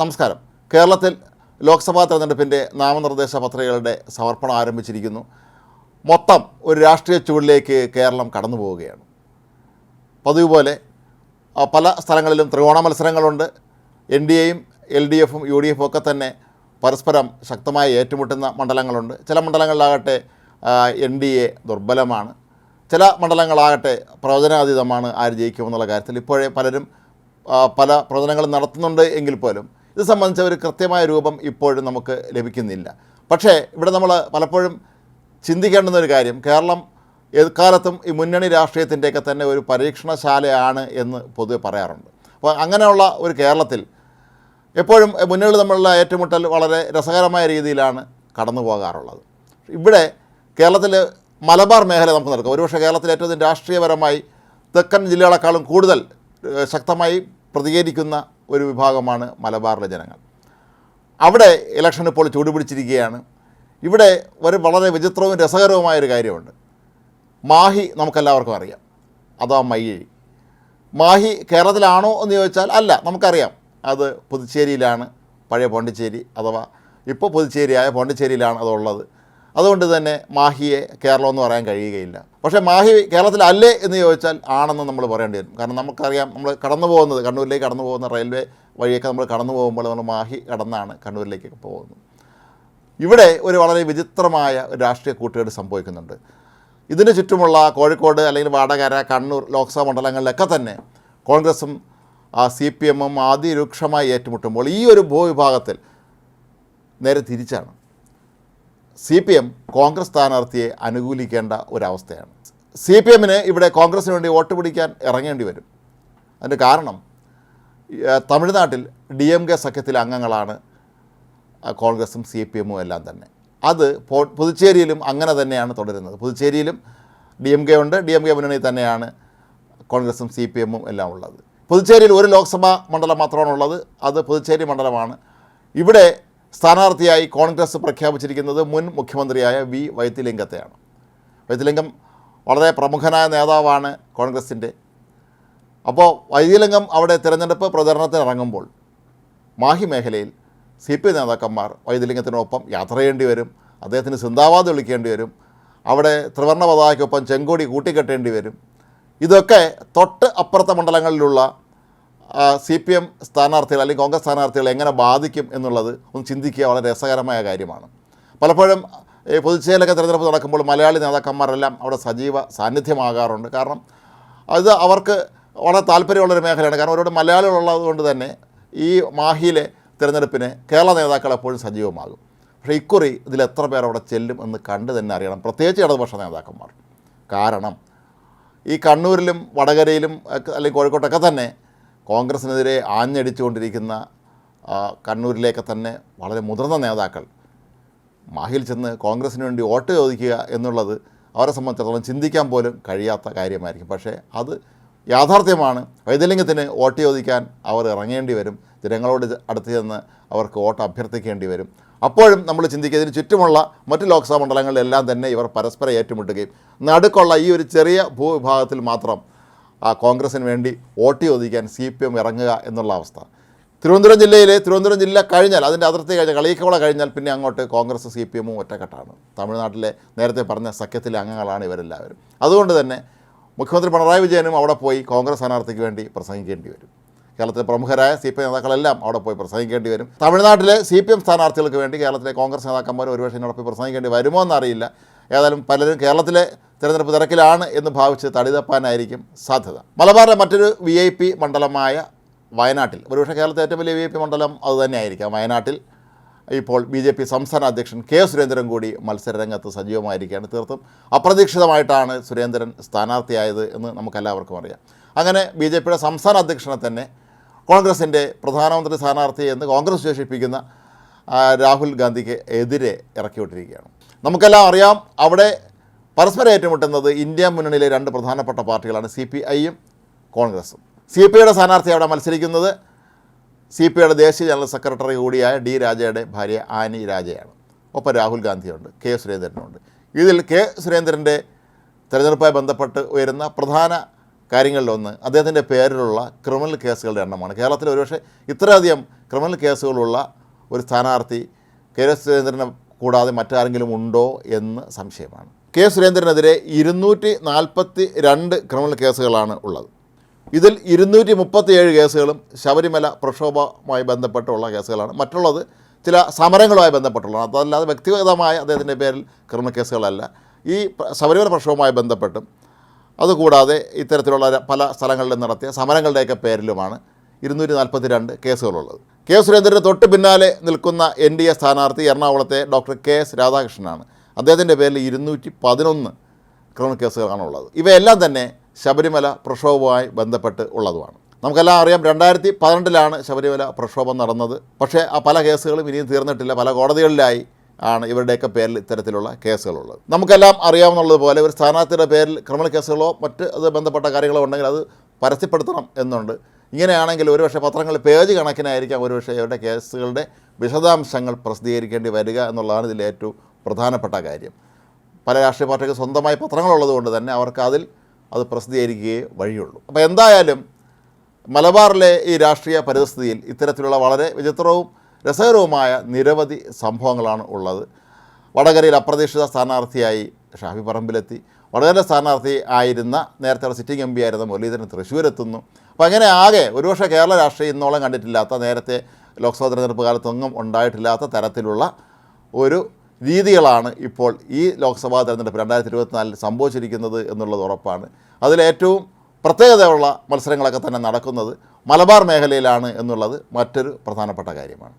നമസ്കാരം. കേരളത്തിൽ ലോക്സഭാ തെരഞ്ഞെടുപ്പിന്റെ നാമനിർദ്ദേശ പത്രികകളുടെ സമർപ്പണം ആരംഭിച്ചിരിക്കുന്നു. മൊത്തം ഒരു രാഷ്ട്രീയ ചൂടിലേക്ക് കേരളം കടന്നു പോവുകയാണ്. പതിവ് പോലെ പല സ്ഥലങ്ങളിലും ത്രികോണ മത്സരങ്ങളുണ്ട്. എൻ ഡി എയും എൽ ഡി എഫും യു ഡി എഫും ഒക്കെ തന്നെ പരസ്പരം ശക്തമായി ഏറ്റുമുട്ടുന്ന മണ്ഡലങ്ങളുണ്ട്. ചില മണ്ഡലങ്ങളിലാകട്ടെ എൻ ഡി എ ദുർബലമാണ്. ചില മണ്ഡലങ്ങളാകട്ടെ പ്രവചനാതീതമാണ് ആര് ജയിക്കുമെന്നുള്ള കാര്യത്തിൽ ഇപ്പോഴേ പലരും പല പ്രവചനങ്ങളും നടത്തുന്നുണ്ട് എങ്കിൽ പോലും ഇത് സംബന്ധിച്ച ഒരു കൃത്യമായ രൂപം ഇപ്പോഴും നമുക്ക് ലഭിക്കുന്നില്ല. പക്ഷേ ഇവിടെ നമ്മൾ പലപ്പോഴും ചിന്തിക്കേണ്ടുന്ന ഒരു കാര്യം കേരളം എക്കാലത്തും ഈ മുന്നണി രാഷ്ട്രീയത്തിന്റെയൊക്കെ തന്നെ ഒരു പരീക്ഷണശാലയാണ് എന്ന് പൊതുവെ പറയാറുണ്ട്. അപ്പോൾ അങ്ങനെയുള്ള ഒരു കേരളത്തിൽ എപ്പോഴും മുന്നണികൾ തമ്മിലുള്ള ഏറ്റുമുട്ടൽ വളരെ രസകരമായ രീതിയിലാണ് കടന്നു പോകാറുള്ളത്. ഇവിടെ കേരളത്തിൽ മലബാർ മേഖല നമുക്ക് നടക്കും. ഒരുപക്ഷെ കേരളത്തിൽ ഏറ്റവും രാഷ്ട്രീയപരമായി തെക്കൻ ജില്ലകളെക്കാളും കൂടുതൽ ശക്തമായി പ്രതികരിക്കുന്ന ഒരു വിഭാഗമാണ് മലബാറിലെ ജനങ്ങൾ. അവിടെ ഇലക്ഷൻ ഇപ്പോൾ ചൂടുപിടിച്ചിരിക്കുകയാണ്. ഇവിടെ ഒരു വളരെ വിചിത്രവും രസകരവുമായൊരു കാര്യമുണ്ട്. മാഹി നമുക്കെല്ലാവർക്കും അറിയാം. അതാ മയ്യഴി മാഹി കേരളത്തിലാണോ എന്ന് ചോദിച്ചാൽ അല്ല നമുക്കറിയാം. അത് പുതുച്ചേരിയിലാണ് പഴയ പോണ്ടിച്ചേരി അഥവാ ഇപ്പോൾ പുതുച്ചേരിയായ പോണ്ടിച്ചേരിയിലാണ് അതുള്ളത്. അതുകൊണ്ട് തന്നെ മാഹിയെ കേരളം എന്ന് പറയാൻ കഴിയുകയില്ല. പക്ഷേ മാഹി കേരളത്തിലല്ലേ എന്ന് ചോദിച്ചാൽ ആണെന്ന് നമ്മൾ പറയേണ്ടി വരും. കാരണം നമുക്കറിയാം നമ്മൾ കടന്നു പോകുന്നത് കണ്ണൂരിലേക്ക് കടന്നു പോകുന്ന റെയിൽവേ വഴിയൊക്കെ നമ്മൾ കടന്നു പോകുമ്പോൾ നമ്മൾ മാഹി കടന്നാണ് കണ്ണൂരിലേക്കൊക്കെ പോകുന്നത്. ഇവിടെ ഒരു വളരെ വിചിത്രമായ ഒരു രാഷ്ട്രീയ കൂട്ടുകേട് സംഭവിക്കുന്നുണ്ട്. ഇതിന് ചുറ്റുമുള്ള കോഴിക്കോട് അല്ലെങ്കിൽ വാടകര കണ്ണൂർ ലോക്സഭാ മണ്ഡലങ്ങളിലൊക്കെ തന്നെ കോൺഗ്രസും സി പി എമ്മും അതിരൂക്ഷമായി ഏറ്റുമുട്ടുമ്പോൾ ഈ ഒരു ഭൂവിഭാഗത്തിൽ നേരെ തിരിച്ചാണ്. സി പി എം കോൺഗ്രസ് സ്ഥാനാർത്ഥിയെ അനുകൂലിക്കേണ്ട ഒരവസ്ഥയാണ്. സി പി എമ്മിന് ഇവിടെ കോൺഗ്രസിന് വേണ്ടി വോട്ട് പിടിക്കാൻ ഇറങ്ങേണ്ടി വരും. അതിന്റെ കാരണം തമിഴ്നാട്ടിൽ ഡി എം കെ സഖ്യത്തിലെ അംഗങ്ങളാണ് കോൺഗ്രസും സി പി എമ്മും എല്ലാം തന്നെ. അത് പുതുച്ചേരിയിലും അങ്ങനെ തന്നെയാണ് തുടരുന്നത്. പുതുച്ചേരിയിലും ഡി എം കെ ഉണ്ട് ഡി എം കെ മുന്നണി തന്നെയാണ് കോൺഗ്രസും സി പി എമ്മും എല്ലാം ഉള്ളത്. പുതുച്ചേരിയിൽ ഒരു ലോക്സഭാ മണ്ഡലം മാത്രമാണുള്ളത് അത് പുതുച്ചേരി മണ്ഡലമാണ്. ഇവിടെ സ്ഥാനാർത്ഥിയായി കോൺഗ്രസ് പ്രഖ്യാപിച്ചിരിക്കുന്നത് മുൻ മുഖ്യമന്ത്രിയായ വി വൈത്തിലിംഗത്തെയാണ്. വൈത്തിലിംഗം വളരെ പ്രമുഖനായ നേതാവാണ് കോൺഗ്രസിന്റെ. അപ്പോൾ വൈദ്യലിംഗം അവിടെ തിരഞ്ഞെടുപ്പ് പ്രചരണത്തിന് ഇറങ്ങുമ്പോൾ മാഹി മേഖലയിൽ സി പി നേതാക്കന്മാർ വൈദ്യലിംഗത്തിനൊപ്പം യാത്ര ചെയ്യേണ്ടി വരും അദ്ദേഹത്തിന് സിന്ദാബാദ് വിളിക്കേണ്ടി വരും അവിടെ ത്രിവർണ പതാകയ്ക്കൊപ്പം ചെങ്കോടി കൂട്ടിക്കെട്ടേണ്ടി വരും. ഇതൊക്കെ തൊട്ട് അപ്പുറത്തെ മണ്ഡലങ്ങളിലുള്ള സി പി എം സ്ഥാനാർത്ഥികൾ അല്ലെങ്കിൽ കോൺഗ്രസ് സ്ഥാനാർത്ഥികൾ എങ്ങനെ ബാധിക്കും എന്നുള്ളത് ഒന്ന് ചിന്തിക്കുക വളരെ രസകരമായ കാര്യമാണ്. പലപ്പോഴും ഈ പുതുച്ചേരിയിലൊക്കെ തിരഞ്ഞെടുപ്പ് നടക്കുമ്പോൾ മലയാളി നേതാക്കന്മാരെല്ലാം അവിടെ സജീവ സാന്നിധ്യമാകാറുണ്ട്. കാരണം അത് അവർക്ക് വളരെ താല്പര്യമുള്ളൊരു മേഖലയാണ്. കാരണം ഒരുപാട് മലയാളികളുള്ളത് കൊണ്ട് തന്നെ ഈ മാഹിയിലെ തിരഞ്ഞെടുപ്പിന് കേരള നേതാക്കൾ എപ്പോഴും സജീവമാകും. പക്ഷേ ഇക്കുറി ഇതിൽ എത്ര പേർ അവിടെ ചെല്ലും എന്ന് കണ്ട് തന്നെ അറിയണം. പ്രത്യേകിച്ച് ഇടതുപക്ഷ നേതാക്കന്മാർ. കാരണം ഈ കണ്ണൂരിലും വടകരയിലും അല്ലെങ്കിൽ കോഴിക്കോട്ടൊക്കെ തന്നെ കോൺഗ്രസിനെതിരെ ആഞ്ഞടിച്ചുകൊണ്ടിരിക്കുന്ന കണ്ണൂരിലേക്ക് തന്നെ വളരെ മുതിർന്ന നേതാക്കൾ മാഹിയിൽ ചെന്ന് കോൺഗ്രസിന് വേണ്ടി വോട്ട് ചോദിക്കുക എന്നുള്ളത് അവരെ സംബന്ധിച്ചിടത്തോളം ചിന്തിക്കാൻ പോലും കഴിയാത്ത കാര്യമായിരിക്കും. പക്ഷേ അത് യാഥാർത്ഥ്യമാണ്. വൈദ്യലിംഗത്തിന് വോട്ട് ചോദിക്കാൻ അവർ ഇറങ്ങേണ്ടി വരും. ജനങ്ങളോട് അടുത്ത് ചെന്ന് അവർക്ക് വോട്ട് അഭ്യർത്ഥിക്കേണ്ടി വരും. അപ്പോഴും നമ്മൾ ചിന്തിക്കുക ഇതിന് ചുറ്റുമുള്ള മറ്റ് ലോക്സഭാ മണ്ഡലങ്ങളിലെല്ലാം തന്നെ ഇവർ പരസ്പരം ഏറ്റുമുട്ടുകയും നടുക്കുള്ള ഈ ഒരു ചെറിയ ഭൂവിഭാഗത്തിൽ മാത്രം ആ കോൺഗ്രസിന് വേണ്ടി വോട്ട് ചോദിക്കാൻ സി പി എം ഇറങ്ങുക എന്നുള്ള അവസ്ഥ. തിരുവനന്തപുരം ജില്ലയിലെ തിരുവനന്തപുരം ജില്ല കഴിഞ്ഞാൽ അതിന്റെ അതിർത്തി കഴിഞ്ഞാൽ കളിയിക്കവള കഴിഞ്ഞാൽ പിന്നെ അങ്ങോട്ട് കോൺഗ്രസ് സി പി എമ്മും ഒറ്റക്കെട്ടാണ്. തമിഴ്നാട്ടിലെ നേരത്തെ പറഞ്ഞ സഖ്യത്തിലെ അംഗങ്ങളാണ് ഇവരെല്ലാവരും. അതുകൊണ്ട് തന്നെ മുഖ്യമന്ത്രി പിണറായി വിജയനും അവിടെ പോയി കോൺഗ്രസ് സ്ഥാനാർത്ഥിക്ക് വേണ്ടി പ്രസംഗിക്കേണ്ടി വരും. കേരളത്തിലെ പ്രമുഖരായ സി പി എം നേതാക്കളെല്ലാം അവിടെ പോയി പ്രസംഗിക്കേണ്ടി വരും. തമിഴ്നാട്ടിലെ സി പി എം സ്ഥാനാർത്ഥികൾക്ക് വേണ്ടി കേരളത്തിലെ കോൺഗ്രസ് നേതാക്കന്മാർ ഒരുപക്ഷെ അവിടെ പോയി പ്രസംഗിക്കേണ്ടി വരുമോ എന്നറിയില്ല. ഏതായാലും പലരും കേരളത്തിലെ തിരഞ്ഞെടുപ്പ് തിരക്കിലാണ് എന്ന് ഭാവിച്ച് തടിതപ്പാനായിരിക്കും സാധ്യത. മലബാറിലെ മറ്റൊരു വി ഐ പി മണ്ഡലമായ വയനാട്ടിൽ ഒരുപക്ഷെ കേരളത്തിലെ ഏറ്റവും വലിയ വി ഐ പി മണ്ഡലം അതുതന്നെയായിരിക്കാം വയനാട്ടിൽ ഇപ്പോൾ ബി ജെ പി സംസ്ഥാന അധ്യക്ഷൻ കെ സുരേന്ദ്രൻ കൂടി മത്സരരംഗത്ത് സജീവമായിരിക്കുകയാണ്. തീർത്തും അപ്രതീക്ഷിതമായിട്ടാണ് സുരേന്ദ്രൻ സ്ഥാനാർത്ഥിയായത് എന്ന് നമുക്കെല്ലാവർക്കും അറിയാം. അങ്ങനെ ബി ജെ പിയുടെ സംസ്ഥാന അധ്യക്ഷനെ തന്നെ കോൺഗ്രസിന്റെ പ്രധാനമന്ത്രി സ്ഥാനാർത്ഥി എന്ന് കോൺഗ്രസ് വിശേഷിപ്പിക്കുന്ന രാഹുൽ ഗാന്ധിക്ക് എതിരെ ഇറക്കിവിട്ടിരിക്കുകയാണ്. നമുക്കെല്ലാം അറിയാം അവിടെ പരസ്പരം ഏറ്റുമുട്ടുന്നത് ഇന്ത്യ മുന്നണിയിലെ രണ്ട് പ്രധാനപ്പെട്ട പാർട്ടികളാണ് സി പി ഐയും കോൺഗ്രസും. സി പി ഐയുടെ സ്ഥാനാർത്ഥി അവിടെ മത്സരിക്കുന്നത് സി പി ഐയുടെ ദേശീയ ജനറൽ സെക്രട്ടറി കൂടിയായ ഡി രാജയുടെ ഭാര്യ ആനി രാജയാണ്. ഒപ്പം രാഹുൽ ഗാന്ധിയുണ്ട് കെ സുരേന്ദ്രനുണ്ട്. ഇതിൽ കെ സുരേന്ദ്രന്റെ തെരഞ്ഞെടുപ്പുമായി ബന്ധപ്പെട്ട് ഉയരുന്ന പ്രധാന കാര്യങ്ങളിലൊന്ന് അദ്ദേഹത്തിന്റെ പേരിലുള്ള ക്രിമിനൽ കേസുകളുടെ എണ്ണമാണ്. കേരളത്തിൽ ഒരുപക്ഷെ ഇത്രയധികം ക്രിമിനൽ കേസുകളുള്ള ഒരു സ്ഥാനാർത്ഥി കെ സുരേന്ദ്രനെ കൂടാതെ മറ്റാരെങ്കിലും ഉണ്ടോ എന്ന് സംശയമാണ്. കെ സുരേന്ദ്രനെതിരെ ഇരുന്നൂറ്റി നാൽപ്പത്തി രണ്ട് ക്രിമിനൽ കേസുകളാണ് ഉള്ളത്. ഇതിൽ ഇരുന്നൂറ്റി മുപ്പത്തിയേഴ് കേസുകളും ശബരിമല പ്രക്ഷോഭവുമായി ബന്ധപ്പെട്ടുള്ള കേസുകളാണ്. മറ്റുള്ളത് ചില സമരങ്ങളുമായി ബന്ധപ്പെട്ടുള്ളതാണ്. അതല്ലാതെ വ്യക്തിഗതമായ അദ്ദേഹത്തിന്റെ പേരിൽ ക്രിമിനൽ കേസുകളല്ല. ഈ ശബരിമല പ്രക്ഷോഭവുമായി ബന്ധപ്പെട്ടും അതുകൂടാതെ ഇത്തരത്തിലുള്ള പല സ്ഥലങ്ങളിലും നടത്തിയ സമരങ്ങളുടെയൊക്കെ പേരിലുമാണ് ഇരുന്നൂറ്റി നാൽപ്പത്തി രണ്ട് കേസുകളുള്ളത്. കെ സുരേന്ദ്രന്റെ തൊട്ട് പിന്നാലെ നിൽക്കുന്ന എൻ ഡി എ സ്ഥാനാർത്ഥി എറണാകുളത്തെ ഡോക്ടർ കെ എസ് രാധാകൃഷ്ണനാണ്. അദ്ദേഹത്തിന്റെ പേരിൽ ഇരുന്നൂറ്റി പതിനൊന്ന് ക്രിമിനൽ കേസുകളാണുള്ളത്. ഇവയെല്ലാം തന്നെ ശബരിമല പ്രക്ഷോഭവുമായി ബന്ധപ്പെട്ട് ഉള്ളതുമാണ്. നമുക്കെല്ലാം അറിയാം രണ്ടായിരത്തി പന്ത്രണ്ടിലാണ് ശബരിമല പ്രക്ഷോഭം നടന്നത്. പക്ഷേ ആ പല കേസുകളും ഇനിയും തീർന്നിട്ടില്ല. പല കോടതികളിലായി ആണ് ഇവരുടെയൊക്കെ പേരിൽ ഇത്തരത്തിലുള്ള കേസുകളുള്ളത്. നമുക്കെല്ലാം അറിയാവുന്നതുപോലെ ഒരു സ്ഥാനാർത്ഥിയുടെ പേരിൽ ക്രിമിനൽ കേസുകളോ മറ്റ് അത് ബന്ധപ്പെട്ട കാര്യങ്ങളോ ഉണ്ടെങ്കിൽ അത് പരസ്യപ്പെടുത്തണം എന്നുണ്ട്. ഇങ്ങനെയാണെങ്കിൽ ഒരുപക്ഷെ പത്രങ്ങളിൽ പേജ് കണക്കിനായിരിക്കാം ഒരുപക്ഷെ ഇവരുടെ കേസുകളുടെ വിശദാംശങ്ങൾ പ്രസിദ്ധീകരിക്കേണ്ടി വരിക എന്നുള്ളതാണ് ഇതിൽ ഏറ്റവും പ്രധാനപ്പെട്ട കാര്യം. പല രാഷ്ട്രീയ പാർട്ടിക്ക് സ്വന്തമായി പത്രങ്ങളുള്ളത് കൊണ്ട് തന്നെ അവർക്ക് അതിൽ അത് പ്രസിദ്ധീകരിക്കുകയേ വഴിയുള്ളൂ. അപ്പോൾ എന്തായാലും മലബാറിലെ ഈ രാഷ്ട്രീയ പരിസ്ഥിതിയിൽ ഇത്തരത്തിലുള്ള വളരെ വിചിത്രവും രസകരവുമായ നിരവധി സംഭവങ്ങളാണ് ഉള്ളത്. വടകരയിൽ അപ്രതീക്ഷിത സ്ഥാനാർത്ഥിയായി ഷാഫി പറമ്പിലെത്തി. വടകര സ്ഥാനാർത്ഥി ആയിരുന്ന നേരത്തെ സിറ്റിംഗ് എം പി ആയിരുന്ന മുരളീധരൻ തൃശ്ശൂരെത്തുന്നു. അപ്പോൾ അങ്ങനെ ആകെ ഒരുപക്ഷെ കേരള രാഷ്ട്രീയം ഇന്നോളം കണ്ടിട്ടില്ലാത്ത നേരത്തെ ലോക്സഭാ തെരഞ്ഞെടുപ്പ് കാലത്തൊന്നും ഉണ്ടായിട്ടില്ലാത്ത തരത്തിലുള്ള ഒരു രീതികളാണ് ഇപ്പോൾ ഈ ലോക്സഭാ തെരഞ്ഞെടുപ്പ് രണ്ടായിരത്തി ഇരുപത്തിനാലിൽ സംഭവിച്ചിരിക്കുന്നത് എന്നുള്ളത് ഉറപ്പാണ്. അതിലേറ്റവും പ്രത്യേകതയുള്ള മത്സരങ്ങളൊക്കെ തന്നെ നടക്കുന്നത് മലബാർ മേഖലയിലാണ് എന്നുള്ളത് മറ്റൊരു പ്രധാനപ്പെട്ട കാര്യമാണ്.